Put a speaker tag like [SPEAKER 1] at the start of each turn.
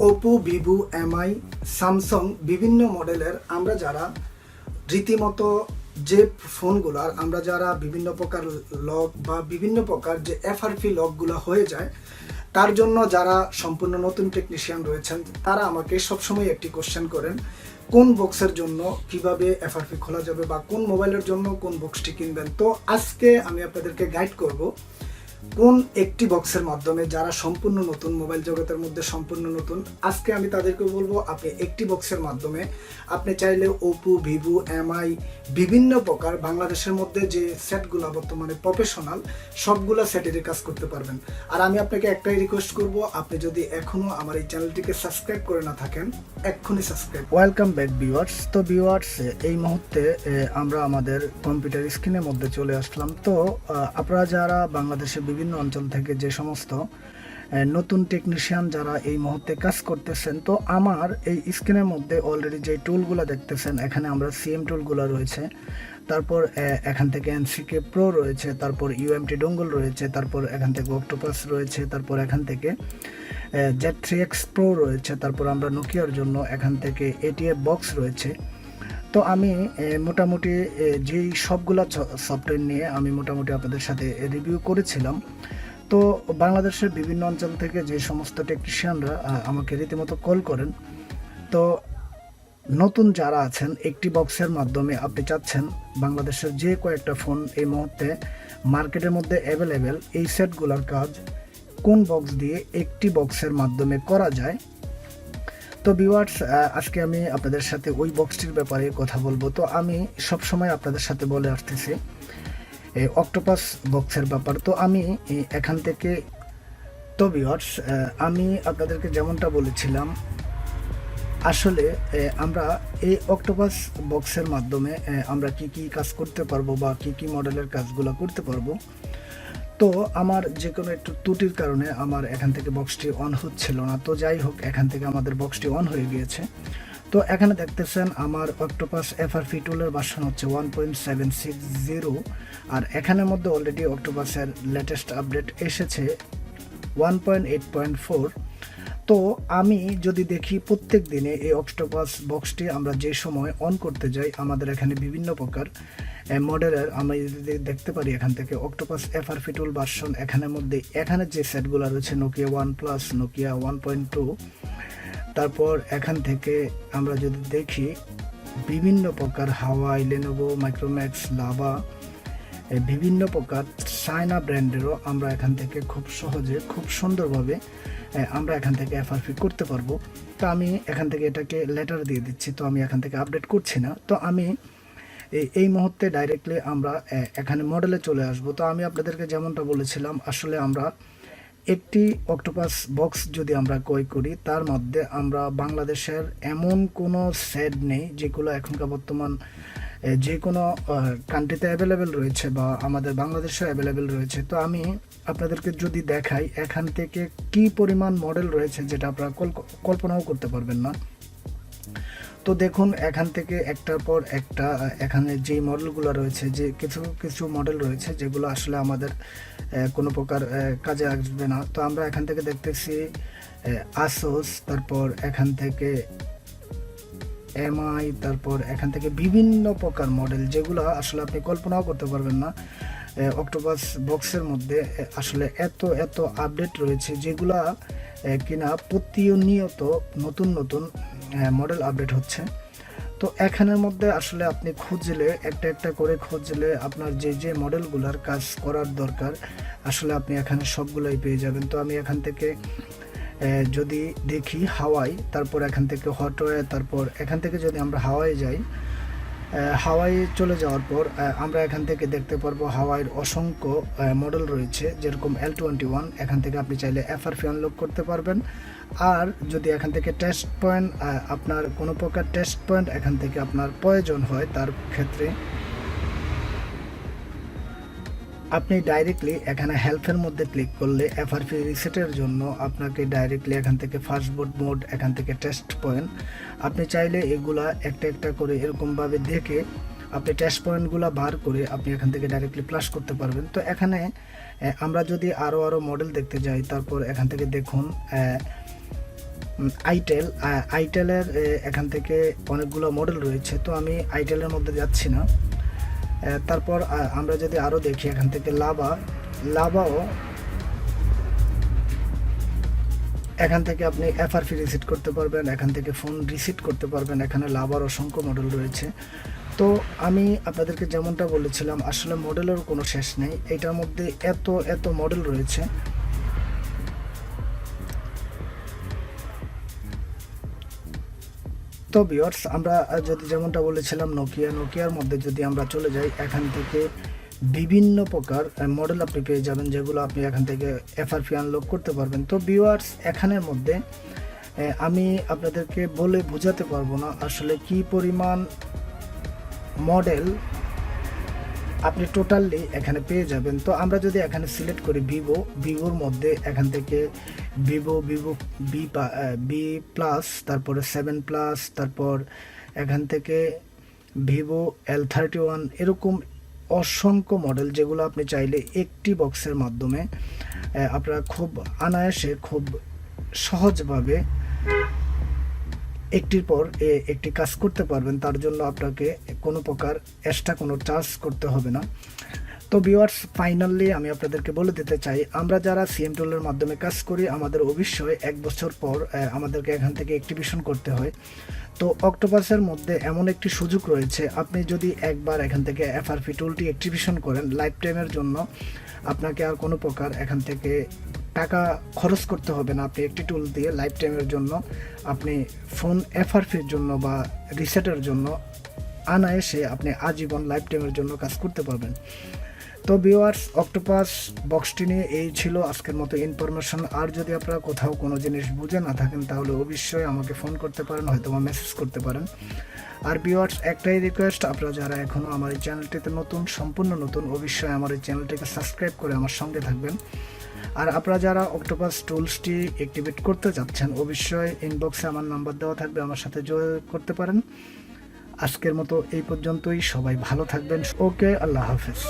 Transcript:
[SPEAKER 1] Oppo Vivo MI Samsung বিভিন্ন মডেলের আমরা যারা রীতিমতো যে ফোনগুলার আমরা যারা বিভিন্ন প্রকার লক বা বিভিন্ন প্রকার যে এফআরপি লকগুলো হয়ে যায়, তার জন্য যারা সম্পূর্ণ নতুন টেকনিশিয়ান রয়েছেন, তারা আমাকে সবসময় একটি কোশ্চেন করেন, কোন বক্সের জন্য কীভাবে এফআরপি খোলা যাবে বা কোন মোবাইলের জন্য কোন বক্সটি কিনবেন? তো আজকে আমি আপনাদেরকে গাইড করব কোন একটি বক্সের মাধ্যমে যারা সম্পূর্ণ নতুন মোবাইল জগতের মধ্যে সম্পূর্ণ নতুন, আজকে আমি তাদেরকে বলব আপনি একটি বক্সের মাধ্যমে আপনি চাইলে ওপো ভিভো এমআই বিভিন্ন প্রকার বাংলাদেশের মধ্যে যে সেটগুলো বর্তমানে প্রফেশনাল সবগুলো সেটেরই কাজ করতে পারবেন। আর আমি আপনাকে একটাই রিকোয়েস্ট করব, আপনি যদি এখনও আমার এই চ্যানেলটিকে সাবস্ক্রাইব করে না থাকেন, এক্ষুনি সাবস্ক্রাইব ওয়েলকাম ব্যাক ভিউয়ার্স তো ভিউয়ার্স এই মুহূর্তে আমরা আমাদের কম্পিউটার স্ক্রিনের মধ্যে চলে আসলাম। তো আপনারা যারা বাংলাদেশের বিভিন্ন অঞ্চল থেকে যে সমস্ত নতুন টেকনিশিয়ান যারা এই মুহূর্তে কাজ করতেছেন, তো আমার এই স্ক্রিনের মধ্যে অলরেডি যে টুলগুলো দেখতেছেন, এখানে আমরা সিএম টুলগুলো রয়েছে, তারপর এখান থেকে এনসিকে প্রো রয়েছে, তারপর ইউএমটি ডোঙ্গল রয়েছে, তারপর এখান থেকে অক্টোপাস রয়েছে, তারপর এখান থেকে জেড থ্রি এক্স প্রো রয়েছে, তারপর আমরা নোকিয়ার জন্য এখান থেকে এটিএফ বক্স রয়েছে তো আমি মোটামুটি যেই সবগুলা সফটওয়্যার নিয়ে আমি মোটামুটি আপনাদের সাথে রিভিউ করেছিলাম, তো বাংলাদেশের বিভিন্ন অঞ্চল থেকে যে সমস্ত টেকনিশিয়ানরা আমাকে রীতিমতো কল করেন, তো নতুন যারা আছেন, একটি বক্সের মাধ্যমে আপনি চাচ্ছেন বাংলাদেশের যে কয়েকটা ফোন এই মুহূর্তে মার্কেটের মধ্যে অ্যাভেলেবেল এই সেটগুলোর কাজ কোন বক্স দিয়ে একটি বক্সের মাধ্যমে করা যায় তো ভিউয়ার্স আজকে আমি আপনাদের সাথে ওই বক্সটির ব্যাপারে কথা বলব। তো আমি সব সময় আপনাদের সাথে বলে আসতেছি অক্টোপাস বক্সের ব্যাপার। তো আমি এখান থেকে, তো ভিউয়ার্স আমি আপনাদেরকে যেমনটা বলেছিলাম, আসলে আমরা এই অক্টোপাস বক্সের মাধ্যমে আমরা কি কি কাজ করতে পারব বা কি কি মডেলের কাজগুলো করতে পারব তো আমার যে কোনো একটু ত্রুটির কারণে আমার এখান থেকে বক্সটি অন হচ্ছিল না। তো যাই হোক, এখান থেকে আমাদের বক্সটি অন হয়ে গিয়েছে। তো এখানে দেখতেছেন আমার অক্টোপাস এফআর টুলের ভার্সন হচ্ছে one point seven six zero আর এখানের মধ্যে অলরেডি অক্টোপাসের লেটেস্ট আপডেট এসেছে one point eight point four তো আমি যদি দেখি প্রত্যেক দিনে এই অক্টোপাস বক্সটি আমরা যে সময় অন করতে যাই, আমাদের এখানে বিভিন্ন প্রকার মডেলের আমরা যদি দেখতে পারি এখান থেকে অক্টোপাস এফআর ফিটুল ভার্সন এখানের মধ্যে এখানে যে সেটগুলো রয়েছে Nokia one plus Nokia one point two তারপর এখান থেকে আমরা যদি দেখি, বিভিন্ন প্রকার হাওয়াই লেনোভো মাইক্রোম্যাক্স লাভা বিভিন্ন প্রকার চায়না ব্র্যান্ডেরও আমরা এখান থেকে খুব সহজে, খুব সুন্দরভাবে আমরা এখান থেকে এফআরপি করতে পারব। তো আমি এখান থেকে এটাকে লেটার দিয়ে দিচ্ছি, তো আমি এখান থেকে আপডেট করছি না। তো আমি এই- এই মুহূর্তে ডাইরেক্টলি আমরা এখানে মডেলে চলে আসব। তো আমি আপনাদেরকে যেমনটা বলেছিলাম, আসলে আমরা একটি অক্টোপাস বক্স যদি আমরা ক্রয় করি, তার মধ্যে আমরা বাংলাদেশের এমন কোনো সেট নেই, যেগুলো এখনকার বর্তমান যে কোনো কান্ট্রিতে অ্যাভেলেবেল রয়েছে বা আমাদের বাংলাদেশেও অ্যাভেলেবেল রয়েছে। তো আমি আপনাদেরকে যদি দেখাই, এখান থেকে কি পরিমাণ মডেল রয়েছে, যেটা আপনারা কল্প- কল্পনাও করতে পারবেন না। তো দেখুন, এখান থেকে একটার পর একটা, এখানে যে মডেলগুলো রয়েছে, যে কিছু কিছু মডেল রয়েছে, যেগুলো আসলে আমাদের কোনো প্রকার কাজে আসবে না। তো আমরা এখান থেকে দেখতেছি আসোস তারপর এখান থেকে এমআই তারপর এখান থেকে বিভিন্ন প্রকার মডেল যেগুলো আসলে আপনি কল্পনাও করতে পারবেন না। অক্টোপাস বক্সের মধ্যে আসলে এত এত আপডেট রয়েছে, যেগুলা কিনা প্রতিনিয়ত নতুন নতুন মডেল আপডেট হচ্ছে। তো এখানের মধ্যে আসলে আপনি খুঁজলে, একটা একটা করে খুঁজলে আপনার যে যে মডেলগুলোর কাজ করার দরকার, আসলে আপনি এখানে সবগুলোই পেয়ে যাবেন। তো আমি এখান থেকে যদি দেখি হাওয়াই, তারপর এখান থেকে হটওয়ে তারপর এখান থেকে যদি আমরা হাওয়াই যাই হাওয়াই চলে যাওয়ার পর আমরা এখান থেকে দেখতে পারব হাওয়াইয়ের অসংখ্য মডেল রয়েছে, যেরকম এল টোয়েন্টি ওয়ান এখান থেকে আপনি চাইলে এফআরপি আনলক করতে পারবেন। আর যদি এখান থেকে টেস্ট পয়েন্ট আপনার কোনো প্রকার টেস্ট পয়েন্ট এখান থেকে আপনার প্রয়োজন হয়, তার ক্ষেত্রে আপনি ডাইরেক্টলি এখানে হেল্পের মধ্যে ক্লিক করলে এফআরপি রিসেটের জন্য আপনাকে ডাইরেক্টলি এখান থেকে ফাস্টবোর্ড মোড এখান থেকে টেস্ট পয়েন্ট আপনি চাইলে এগুলা একটা একটা করে এরকমভাবে দেখে আপনি টেস্ট পয়েন্টগুলো বার করে আপনি এখান থেকে ডাইরেক্টলি প্লাস করতে পারবেন। তো এখানে আমরা যদি আরও আরও মডেল দেখতে যাই, তারপর এখান থেকে দেখুন আইটেল আইটেলের এখান থেকে অনেকগুলো মডেল রয়েছে। তো আমি আইটেলের মধ্যে যাচ্ছি না। তারপর আমরা যদি আরও দেখি এখান থেকে লাভা, লাভাও এখান থেকে আপনি এফআরপি রিসিট করতে পারবেন, এখান থেকে ফোন রিসিট করতে পারবেন, এখানে লাভার অসংখ্য মডেল রয়েছে। তো আমি আপনাদেরকে যেমনটা বলেছিলাম, আসলে মডেলের কোনো শেষ নেই, এটার মধ্যে এত এত মডেল রয়েছে। তো বিয়ার্স আমরা যদি যেমনটা বলেছিলাম নোকিয়া নোকিয়ার মধ্যে যদি আমরা চলে যাই, এখান থেকে বিভিন্ন প্রকার মডেল আপনি পেয়ে যাবেন যেগুলো আপনি এখান থেকে এফআরপি আনলক করতে পারবেন। তো বিওয়ার্স এখানের মধ্যে আমি আপনাদেরকে বলে বোঝাতে পারব না আসলে কি পরিমাণ মডেল আপনি টোটালি এখানে পেয়ে যাবেন। তো আমরা যদি এখানে সিলেক্ট করি ভিভো ভিভোর মধ্যে এখান থেকে Vivo Vivo B B plus তারপরে সেভেন প্লাস তারপর এখান থেকে ভিভো এল থার্টি ওয়ান এরকম অসংখ্য মডেল যেগুলো আপনি চাইলে একটি বক্সের মাধ্যমে আপনারা খুব অনায়াসে, খুব সহজভাবে একটির পর একটি কাজ করতে পারবেন, তার জন্য আপনাকে কোনো প্রকার এক্সট্রা কোনো চার্জ করতে হবে না। তো ভিউয়ার্স ফাইনালি আমি আপনাদেরকে বলে দিতে চাই, আমরা যারা সিএম টুলের মাধ্যমে কাজ করি, আমাদের অবশ্যই এক বছর পর আমাদেরকে এখান থেকে অ্যাক্টিভেশন করতে হয়। তো অক্টোপাসের মধ্যে এমন একটি সুযোগ রয়েছে, আপনি যদি একবার এখান থেকে এফআরপি টুলটি অ্যাক্টিভেশন করেন লাইফ টাইমের জন্য আপনাকে আর কোনো প্রকার এখান থেকে টাকা খরচ করতে হবে না আপনি একটি টুল দিয়ে লাইফ টাইমের জন্য, আপনি ফোন এফআরপির জন্য বা রিসেটের জন্য আনায়াসে আপনি আজীবন লাইফ টাইমের জন্য কাজ করতে পারবেন। তো ভিউয়ার্স অক্টোপাস বক্সটি নিয়ে এই ছিল আজকের মতো ইনফরমেশন আর যদি আপনারা কোথাও কোনো জিনিস বুঝে না থাকেন, তাহলে অবশ্যই আমাকে ফোন করতে পারেন হয়তো বা মেসেজ করতে পারেন। আর ভিউয়ার্স একটাই রিকোয়েস্ট আপনারা যারা এখনও আমার এই চ্যানেলটিতে নতুন, সম্পূর্ণ নতুন, অবশ্যই আমার এই চ্যানেলটিকে সাবস্ক্রাইব করে আমার সঙ্গে থাকবেন। আর আপনারা যারা অক্টোপাস টুলসটি অ্যাক্টিভেট করতে চাচ্ছেন অবশ্যই ইনবক্সে আমার নাম্বার দেওয়া থাকবে, আমার সাথে যোগাযোগ করতে পারেন। আজকের মতো এই পর্যন্তই, সবাই ভালো থাকবেন। ওকে, আল্লাহ হাফেজ।